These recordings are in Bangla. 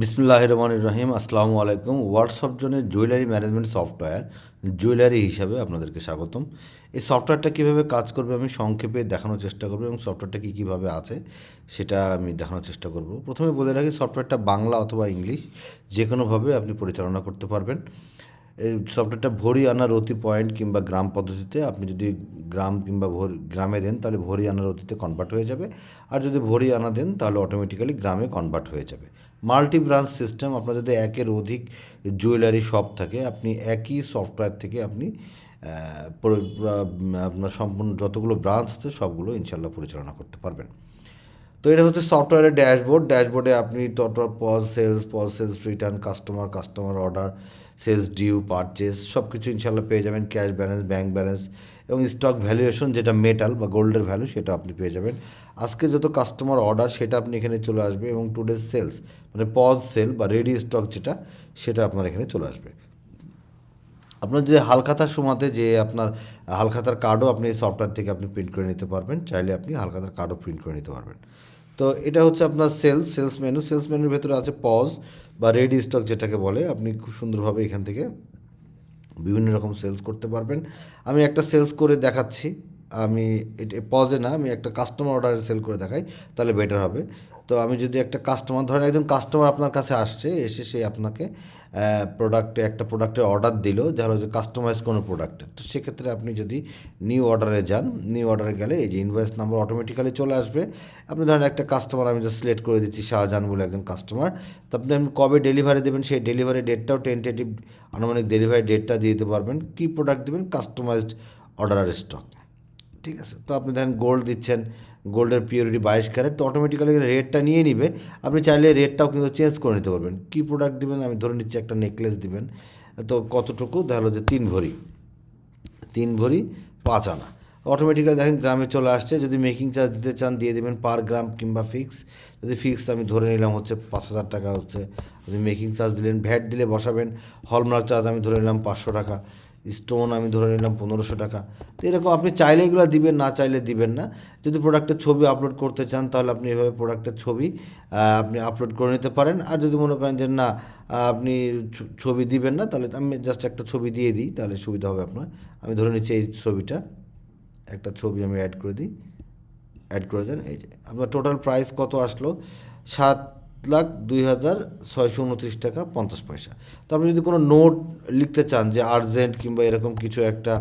বিসমুল্লাহ রহমান রহিম, আসসালামু আলাইকুম। হোয়াটসঅ্যাপ জনের জুয়েলারি ম্যানেজমেন্ট সফটওয়্যার জুয়েলারি হিসাবে আপনাদেরকে স্বাগতম। এই সফটওয়্যারটা কীভাবে কাজ করবে আমি সংক্ষেপে দেখানোর চেষ্টা করব এবং সফটওয়্যারটা কী কীভাবে আছে সেটা আমি দেখানোর চেষ্টা করব। প্রথমে বলে রাখি সফটওয়্যারটা বাংলা অথবা ইংলিশ যে কোনোভাবে আপনি পরিচালনা করতে পারবেন। এই সফটওয়্যারটা ভরি আনার অতি পয়েন্ট কিংবা গ্রাম পদ্ধতিতে আপনি যদি গ্রাম কিংবা ভরি, গ্রামে দেন তাহলে ভরি আনার অতিতে কনভার্ট হয়ে যাবে। আর যদি ভরি আনা দেন তাহলে অটোমেটিক্যালি গ্রামে কনভার্ট হয়ে যাবে। মাল্টি ব্রাঞ্চ সিস্টেম আপনার যদি একের অধিক জুয়েলারি শপ থাকে। আপনি একই সফটওয়্যার থেকে আপনি আপনার সম্পূর্ণ যতগুলো ব্রাঞ্চ আছে সবগুলো ইনশাল্লাহ পরিচালনা করতে পারবেন। তো এটা হচ্ছে সফটওয়্যারের ড্যাশবোর্ড। ড্যাশবোর্ডে আপনি total POS sales POS sales return customer customer order sales due purchase সব কিছু ইনশাল্লাহ পেয়ে যাবেন। ক্যাশ ব্যালেন্স ব্যাঙ্ক ব্যালেন্স এবং স্টক ভ্যালুয়েশন যেটা মেটাল বা গোল্ডের ভ্যালু সেটা আপনি পেয়ে যাবেন। আজকে যত কাস্টমার অর্ডার সেটা আপনি এখানে চলে আসবে এবং টুডে সেলস মানে পজ সেল বা রেডি স্টক যেটা, সেটা আপনার এখানে চলে আসবে। আপনার যে হালখাতার সময়তে যে আপনার হালখাতার কার্ডও আপনি এই সফটওয়্যার থেকে আপনি প্রিন্ট করে নিতে পারবেন, চাইলে আপনি হালখাতার কার্ডও প্রিন্ট করে নিতে পারবেন। তো এটা হচ্ছে আপনার সেলস সেলস মেনু সেলস মেনুর ভেতরে আছে পজ বা রেডি স্টক যেটাকে বলে, আপনি খুব সুন্দরভাবে এখান থেকে বিভিন্ন রকম সেলস করতে পারবেন। আমি একটা সেলস করে দেখাচ্ছি। আমি এটা পজে না, আমি একটা কাস্টমার অর্ডারে সেল করে দেখাই, তাহলে বেটার হবে। তো আমি যদি একটা কাস্টমার ধরেন একজন কাস্টমার আপনার কাছে আসছে, এসে সে আপনাকে প্রোডাক্টে একটা প্রোডাক্টের অর্ডার দিল ধরো যে কাস্টমাইজ কোনো প্রোডাক্টের তো সেক্ষেত্রে আপনি যদি নিউ অর্ডারে যান নিউ অর্ডারে গেলে এই যে ইনভয়েস নাম্বার অটোমেটিক্যালি চলে আসবে। আপনি ধরেন একটা কাস্টমার আমি জাস্ট সিলেক্ট করে দিচ্ছি, শাহজাহান বলে একজন কাস্টমার তো আপনি আপনি কবে ডেলিভারি দেবেন, সেই ডেলিভারি ডেটটাও টেন্টেটিভ আনুমানিক ডেলিভারি ডেটটা দিয়ে দিতে পারবেন। কী প্রোডাক্ট দেবেন? কাস্টমাইজড অর্ডার স্টক ঠিক আছে? তো আপনি ধরেন গোল্ড দিচ্ছেন গোল্ডের পিওরিটি বাইশ ক্যারেট তো অটোমেটিক্যালি রেটটা নিয়ে নিবে। আপনি চাইলে রেটটাও কিন্তু চেঞ্জ করে নিতে পারবেন। কী প্রোডাক্ট দিবেন? আমি ধরে নিচ্ছি একটা নেকলেস দিবেন। তো কতটুকু? দেখা হলো যে তিন ভরি। তিন ভরি পাঁচ আনা। অটোমেটিক্যালি দেখেন গ্রামে চলে আসছে। যদি মেকিং চার্জ দিতে চান, দিয়ে দেবেন পার গ্রাম কিংবা ফিক্স যদি ফিক্স আমি ধরে নিলাম হচ্ছে পাঁচ হাজার টাকা হচ্ছে। যদি মেকিং চার্জ দিলেন, ভ্যাট দিলে বসাবেন। হলমার্ক চার্জ আমি ধরে নিলাম পাঁচশো টাকা। স্টোন আমি ধরে নিলাম পনেরোশো টাকা। তো এরকম আপনি চাইলে এগুলো দিবেন, না চাইলে দিবেন না। যদি প্রোডাক্টের ছবি আপলোড করতে চান, তাহলে আপনি এভাবে প্রোডাক্টের ছবি আপনি আপলোড করে নিতে পারেন। আর যদি মনে করেন যে না আপনি ছবি দিবেন না, তাহলে আমি জাস্ট একটা ছবি দিয়ে দিই, তাহলে সুবিধা হবে আপনার। আমি ধরে নিচ্ছি এই ছবিটা, একটা ছবি আমি অ্যাড করে দিই। অ্যাড করে দেন, এই যে। আপনার টোটাল প্রাইস কত আসলো? সাত লাখ দুই হাজার ছয়শো উনত্রিশ টাকা পঞ্চাশ পয়সা। তো আপনি যদি কোনো নোট লিখতে চান যে আর্জেন্ট কিংবা এরকম কিছু একটা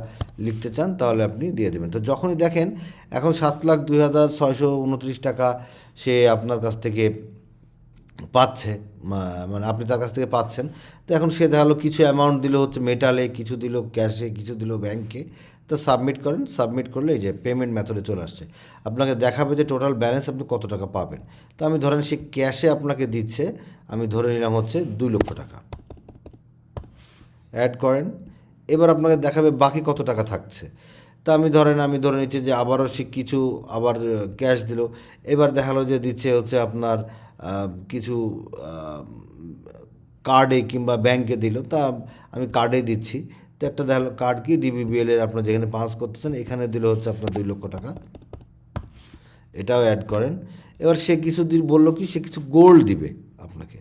লিখতে চান, তাহলে আপনি দিয়ে দেবেন। তো যখনই দেখেন, এখন সাত লাখ দুই হাজার ছয়শো উনত্রিশ টাকা সে আপনার কাছ থেকে পাচ্ছে মানে আপনি তার কাছ থেকে পাচ্ছেন। তো এখন সে দেখাল কিছু অ্যামাউন্ট দিল হচ্ছে মেটালে কিছু দিল ক্যাশে কিছু দিল ব্যাংকে তো সাবমিট করেন সাবমিট করলে এই যে পেমেন্ট মেথডে চলে আসছে। আপনাকে দেখাবে যে টোটাল ব্যালেন্স আপনি কত টাকা পাবেন। তো আমি ধরেন সে ক্যাশে আপনাকে দিচ্ছে, আমি ধরে নিলাম হচ্ছে দুই লক্ষ টাকা। অ্যাড করেন, এবার আপনাকে দেখাবে বাকি কত টাকা থাকছে। তা আমি ধরেন, আমি ধরে নিচ্ছি যে আবারও সে কিছু আবার ক্যাশ দিল। এবার দেখাল যে দিচ্ছে হচ্ছে আপনার কিছু কার্ডে কিংবা ব্যাংকে দিল। তা আমি কার্ডে দিচ্ছি। তো একটা দেখাল কার্ড কি? ডিবিবিএল এর আপনার যেখানে পাস করতেছেন, এখানে দিল হচ্ছে আপনার দুই লক্ষ টাকা। এটাও অ্যাড করেন। এবার সে কিছু দিন বলল কি, সে কিছু গোল্ড দিবে আপনাকে,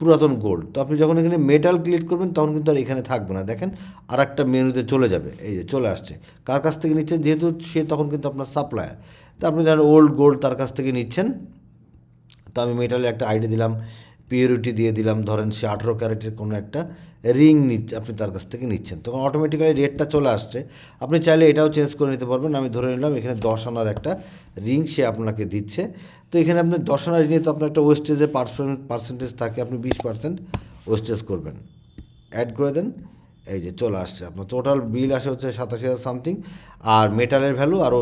পুরাতন গোল্ড তো আপনি যখন এখানে মেটাল ক্লিক করবেন, তখন কিন্তু আর এখানে থাকবে না। দেখেন আর একটা মেনুতে চলে যাবে, এই যে চলে আসছে। কার কাছ থেকে নিচ্ছেন? যেহেতু সে তখন কিন্তু আপনার সাপ্লায়ার তো আপনি ধরেন ওল্ড গোল্ড তার কাছ থেকে নিচ্ছেন। তো আমি মেটালে একটা আইডি দিলাম। পিওরিটি দিয়ে দিলাম। ধরেন সে আঠেরো ক্যারেটের কোনো একটা রিং নিচ্ছে, আপনি তার কাছ থেকে নিচ্ছেন। তখন অটোমেটিক্যালি রেটটা চলে আসছে। আপনি চাইলে এটাও চেঞ্জ করে নিতে পারবেন। আমি ধরে নিলাম এখানে দশ আনার একটা রিং সে আপনাকে দিচ্ছে। তো এখানে আপনি দশ আনার রিংয়ে তো আপনার একটা ওয়েস্টেজের পার্সেন্টেজ থাকে, আপনি বিশ পার্সেন্ট ওয়েস্টেজ করবেন। অ্যাড করে দেন। এই যে চলে আসছে আপনার। টোটাল বিল আসে হচ্ছে সাতাশি হাজার সামথিং আর মেটালের ভ্যালু আরও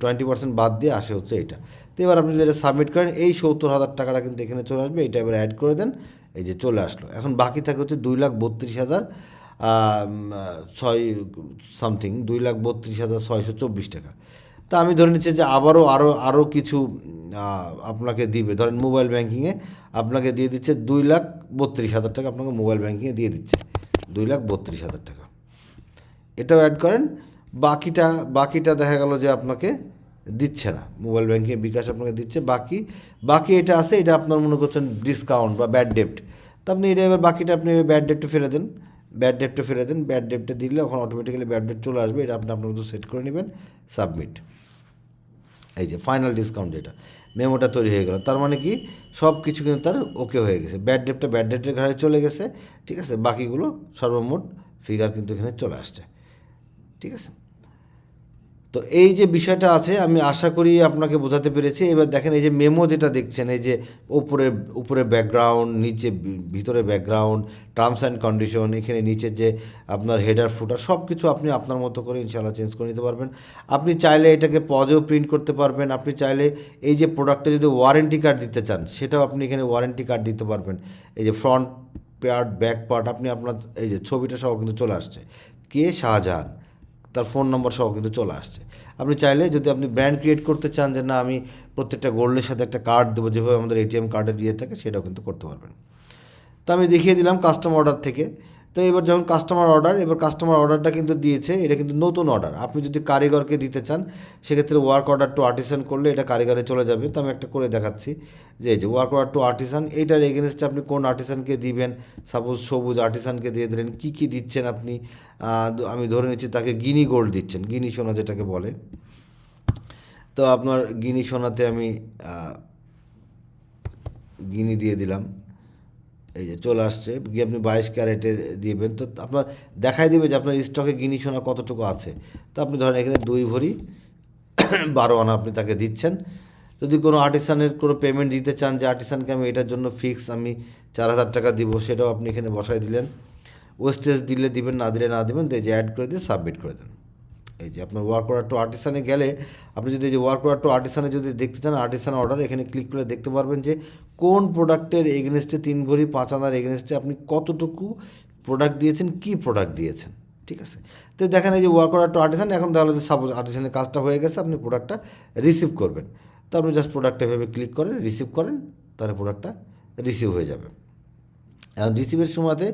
টোয়েন্টি পার্সেন্ট বাদ দিয়ে আসে হচ্ছে এটা। তো এবার আপনি যেটা সাবমিট করেন, এই সত্তর হাজার টাকাটা কিন্তু এখানে চলে আসবে। এটা এবার অ্যাড করে দেন, এই যে চলে আসলো। এখন বাকি থাকে হচ্ছে দুই লাখ বত্রিশ হাজার ছয় সামথিং দুই লাখ বত্রিশ হাজার ছয়শো চব্বিশ টাকা। তা আমি ধরে নিচ্ছি যে আবারও আরও আরও কিছু আপনাকে দিবে। ধরেন মোবাইল ব্যাঙ্কিংয়ে আপনাকে দিয়ে দিচ্ছে দুই লাখ বত্রিশ হাজার টাকা, আপনাকে মোবাইল ব্যাঙ্কিংয়ে দিয়ে দিচ্ছে দুই লাখ বত্রিশ হাজার টাকা। এটাও অ্যাড করেন। বাকিটা বাকিটা দেখা গেল যে আপনাকে দিচ্ছে না। মোবাইল ব্যাংকিং বিকাশ আপনাকে দিচ্ছে, বাকি বাকি এটা আছে, এটা আপনার মনে করছেন ডিসকাউন্ট বা ব্যাড ডেপ্ট তো আপনি এটা এবার বাকিটা আপনি ব্যাড ডেপ্টে ফেলে দেন। ব্যাড ডেপ্টে ফেলে দেন ব্যাড ডেপ্টে দিলে ওখানে অটোমেটিক্যালি ব্যাড ডেট চলে আসবে, এটা আপনি আপনার মতো সেট করে নেবেন সাবমিট এই যে ফাইনাল ডিসকাউন্ট যেটা, মেমোটা তৈরি হয়ে গেল। তার মানে কি? সব কিছু কিন্তু তার ওকে হয়ে গেছে। ব্যাড ডেপটা ব্যাড ডেটের ঘাড়ে চলে গেছে, ঠিক আছে? বাকিগুলো সর্বমোট ফিগার কিন্তু এখানে চলে আসছে। ঠিক আছে? তো এই যে বিষয়টা আছে, আমি আশা করি আপনাকে বোঝাতে পেরেছি। এবার দেখেন এই যে মেমো যেটা দেখছেন, এই যে উপরে উপরে ব্যাকগ্রাউন্ড নিচে ভিতরে ব্যাকগ্রাউন্ড টার্মস অ্যান্ড কন্ডিশন এখানে নিচে যে আপনার হেডার ফুটার সব কিছু আপনি আপনার মতো করে ইনশাল্লাহ চেঞ্জ করে নিতে পারবেন। আপনি চাইলে এটাকে পজেও প্রিন্ট করতে পারবেন। আপনি চাইলে এই যে প্রোডাক্টে যদি ওয়ারেন্টি কার্ড দিতে চান, সেটাও আপনি এখানে ওয়ারেন্টি কার্ড দিতে পারবেন। এই যে ফ্রন্ট পার্ট ব্যাক পার্ট আপনি আপনার এই যে ছবিটা সহ কিন্তু চলে আসছে। কে? শাহজাহান। তার ফোন নম্বর সহ কিন্তু চলে আসছে। আপনি চাইলে যদি আপনি ব্র্যান্ড ক্রিয়েট করতে চান যে না, আমি প্রত্যেকটা গোল্ডের সাথে একটা কার্ড দেবো, যেভাবে আমাদের এটিএম কার্ডের ইয়ে থাকে, সেটাও কিন্তু করতে পারবেন। তো আমি দেখিয়ে দিলাম কাস্টমার অর্ডার থেকে। তো এবার যখন কাস্টমার অর্ডার এবার কাস্টমার অর্ডারটা কিন্তু দিয়েছে, এটা কিন্তু নতুন অর্ডার আপনি যদি কারিগরকে দিতে চান, সেক্ষেত্রে ওয়ার্ক অর্ডার টু আর্টিসান করলে এটা কারিগরে চলে যাবে। তো আমি একটা করে দেখাচ্ছি। যে, এই যে ওয়ার্ক অর্ডার টু আর্টিসান এইটার এগেনস্টে আপনি কোন আর্টিসানকে দিবেন? সাপোজ সবুজ আর্টিসানকে দিয়ে দিলেন, কী কী দিচ্ছেন আপনি? আমি ধরে নিচ্ছি তাকে গিনি গোল্ড দিচ্ছেন, গিনি সোনা যেটাকে বলে। তো আপনার গিনি সোনাতে আমি গিনি দিয়ে দিলাম। এই যে চলে আসছে, গিয়ে আপনি বাইশ ক্যারেটে দিবেন। তো আপনার দেখাই দেবে যে আপনার স্টকে গিনি সোনা কতটুকু আছে। তো আপনি ধরেন এখানে দুই ভরি বারো আনা আপনি তাকে দিচ্ছেন। যদি কোনো আর্টিসানের কোনো পেমেন্ট দিতে চান যে আর্টিসানকে আমি এটার জন্য ফিক্স আমি চার হাজার টাকা দিব, সেটাও আপনি এখানে বসাই দিলেন। ওয়েস্টেজ দিলে দিবেন, না দিলে না দিবেন, তো এই যে অ্যাড করে দিয়ে সাবমিট করে দেন। এই যে আপনার ওয়ার্ক অর্ডার টু আর্টিসানে গেলে, আপনি যদি এই যে ওয়ার্ক অর্ডার টু আর্টিসানে যদি দেখতে চান আর্টিসান অর্ডার এখানে ক্লিক করে দেখতে পারবেন যে কোন প্রোডাক্টের এগেনস্টে তিন ভরি, পাঁচ আনার এগেনস্টে আপনি কতটুকু প্রোডাক্ট দিয়েছেন, কি প্রোডাক্ট দিয়েছেন, ঠিক আছে? তো দেখেন এই যে ওয়ার্ক অর্ডার টু আর্টিসান এখন তাহলে যে সাপোজ আর্টিসানের কাজটা হয়ে গেছে, আপনি প্রোডাক্টটা রিসিভ করবেন। তো আপনি জাস্ট প্রোডাক্টটা ভেবে ক্লিক করেন রিসিভ করেন, তাহলে প্রোডাক্টটা রিসিভ হয়ে যাবে। রিসিভের সময়তে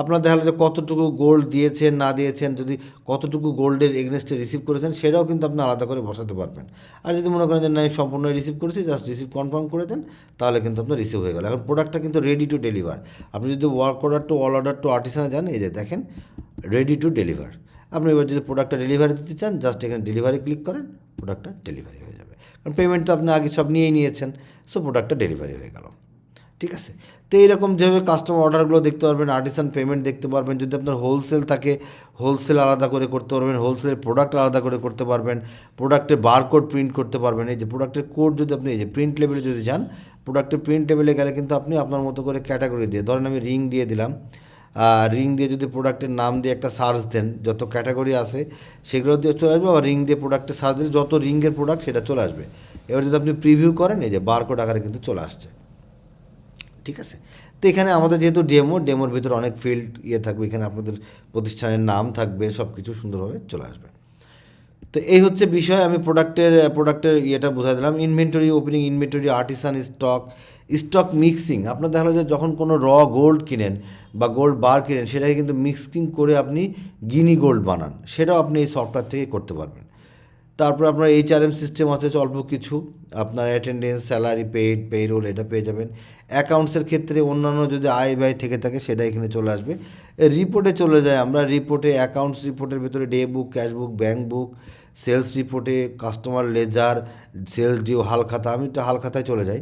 আপনার দেখা যে কতটুকু গোল্ড দিয়েছেন, না দিয়েছেন, যদি কতটুকু গোল্ডের এগেনস্টে রিসিভ করেছেন, সেটাও কিন্তু আপনি আলাদা করে বসাতে পারবেন। আর যদি মনে করেন যে না, আমি সম্পূর্ণ রিসিভ করেছি জাস্ট রিসিভ কনফার্ম করে দেন, তাহলে কিন্তু আপনার রিসিভ হয়ে গেল। এখন প্রোডাক্টটা কিন্তু রেডি টু ডেলিভার আপনি যদি work order to all order to আর্টিসানে যান, এই যে দেখেন রেডি টু ডেলিভার আপনি এবার যদি প্রোডাক্টটা ডেলিভারি দিতে চান জাস্ট এখানে ডেলিভারি ক্লিক করেন প্রোডাক্টটা ডেলিভারি হয়ে যাবে। কারণ পেমেন্ট তো আপনি আগে সব নিয়েই নিয়েছেন সো প্রোডাক্টটা ডেলিভারি হয়ে গেল। ঠিক আছে? তো এইরকম যেভাবে কাস্টমার অর্ডারগুলো দেখতে পারবেন আর্টিসান পেমেন্ট দেখতে পারবেন, যদি আপনার হোলসেল থাকে হোলসেল আলাদা করে করতে পারবেন হোলসেলের প্রোডাক্ট আলাদা করে করতে পারবেন প্রোডাক্টের বারকোড প্রিন্ট করতে পারবেন। এই যে প্রোডাক্টের কোড যদি আপনি, এই যে প্রিন্ট লেভেলে যদি যান প্রোডাক্টের প্রিন্ট লেভেলে গেলে কিন্তু আপনি আপনার মতো করে ক্যাটাগরি দিয়ে, ধরেন আমি রিং দিয়ে দিলাম রিং দিয়ে যদি প্রোডাক্টের নাম দিয়ে একটা সার্চ দেন, যত ক্যাটাগরি আছে, সেগুলো দিয়ে চলে আসবে বা রিং দিয়ে প্রোডাক্টের সার্চ দিলে যত রিংয়ের প্রোডাক্ট সেটা চলে আসবে। এবার যদি আপনি প্রিভিউ করেন, এই যে বারকোড আকারে কিন্তু চলে আসছে। ঠিক আছে? তো এখানে আমাদের যেহেতু ডেমো, ডেমোর ভিতরে অনেক ফিল্ড ইয়ে থাকবে, এখানে আপনাদের প্রতিষ্ঠানের নাম থাকবে সব কিছু সুন্দরভাবে চলে আসবে। তো এই হচ্ছে বিষয়, আমি প্রোডাক্টের প্রোডাক্টের ইয়েটা বোঝাই দিলাম। Inventory opening inventory artisan stock stock mixing আপনার দেখা যায় যখন কোনো র গোল্ড কিনেন বা গোল্ড বার কিনেন, সেটাকে কিন্তু মিক্সিং করে আপনি গিনি গোল্ড বানান। সেটাও আপনি এই সফটওয়্যার থেকে করতে পারবেন। তারপর আপনার এইচআরএম সিস্টেম আছে অল্প কিছু। আপনার অ্যাটেন্ডেন্স স্যালারি পেইড পেরোল এটা পেয়ে যাবেন। অ্যাকাউন্টসের ক্ষেত্রে অন্যান্য যদি আয় ব্যয় থেকে থাকে, সেটা এখানে চলে আসবে। রিপোর্টে চলে যায় আমরা। রিপোর্টে অ্যাকাউন্টস রিপোর্টের ভিতরে day book cash book bank book sales রিপোর্টে কাস্টমার লেজার সেলস ডিউ হালখাতা। আমি তো হালখাতায় চলে যাই।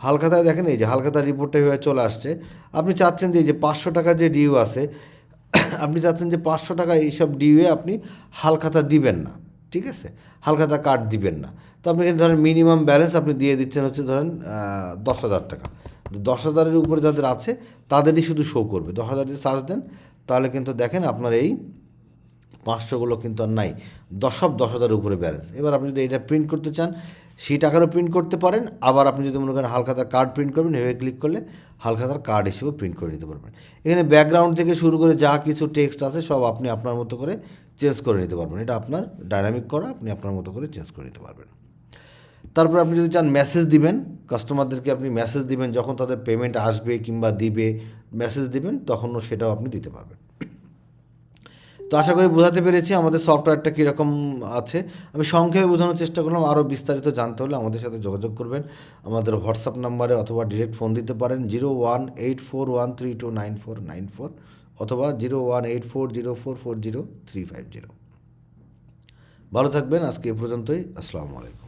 হালখাতায় দেখেন এই যে হালখাতা রিপোর্টটা হয়ে চলে আসছে। আপনি চাচ্ছেন যে এই যে পাঁচশো টাকা যে ডিউ আছে, আপনি চাচ্ছেন যে পাঁচশো টাকা এইসব ডিউয়ে আপনি হালখাতা দিবেন না। ঠিক আছে? হালখাতা কার্ড দিবেন না। তো আপনি এখানে ধরেন মিনিমাম ব্যালেন্স আপনি দিয়ে দিচ্ছেন হচ্ছে ধরেন দশ হাজার টাকা। দশ হাজারের উপরে যাদের আছে, তাদেরই শুধু শো করবে। দশ হাজার যদি চার্জ দেন, তাহলে কিন্তু দেখেন আপনার এই পাঁচশোগুলো কিন্তু আর নাই। দশ, সব দশ হাজারের উপরে ব্যালেন্স এবার আপনি যদি এটা প্রিন্ট করতে চান, সেই টাকারও প্রিন্ট করতে পারেন। আবার আপনি যদি মনে করেন হালখাতার কার্ড প্রিন্ট করবেন এভাবে ক্লিক করলে হালখাতার কার্ড হিসেবে প্রিন্ট করে নিতে পারবেন। এখানে ব্যাকগ্রাউন্ড থেকে শুরু করে যা কিছু টেক্সট আছে, সব আপনি আপনার মতো করে চেঞ্জ করে নিতে পারবেন। এটা আপনার ডাইনামিক করা, আপনি আপনার মতো করে চেঞ্জ করে নিতে পারবেন। তারপর আপনি যদি চান মেসেজ দিবেন কাস্টমারদেরকে আপনি মেসেজ দিবেন, যখন তাদের পেমেন্ট আসবে কিংবা দিবে মেসেজ দিবেন, তখনও সেটাও আপনি দিতে পারবেন। তো আশা করি বোঝাতে পেরেছি আমাদের সফটওয়্যারটা কীরকম আছে। আমি সংক্ষেপে বোঝানোর চেষ্টা করলাম, আরও বিস্তারিত জানতে হলে আমাদের সাথে যোগাযোগ করবেন। আমাদের হোয়াটসঅ্যাপ নাম্বারে অথবা ডিরেক্ট ফোন দিতে পারেন zero one eight four one three two nine four nine four অথবা zero one eight four zero four four zero three five zero. ভালো থাকবেন, আজকে এ পর্যন্তই। আসসালামু আলাইকুম।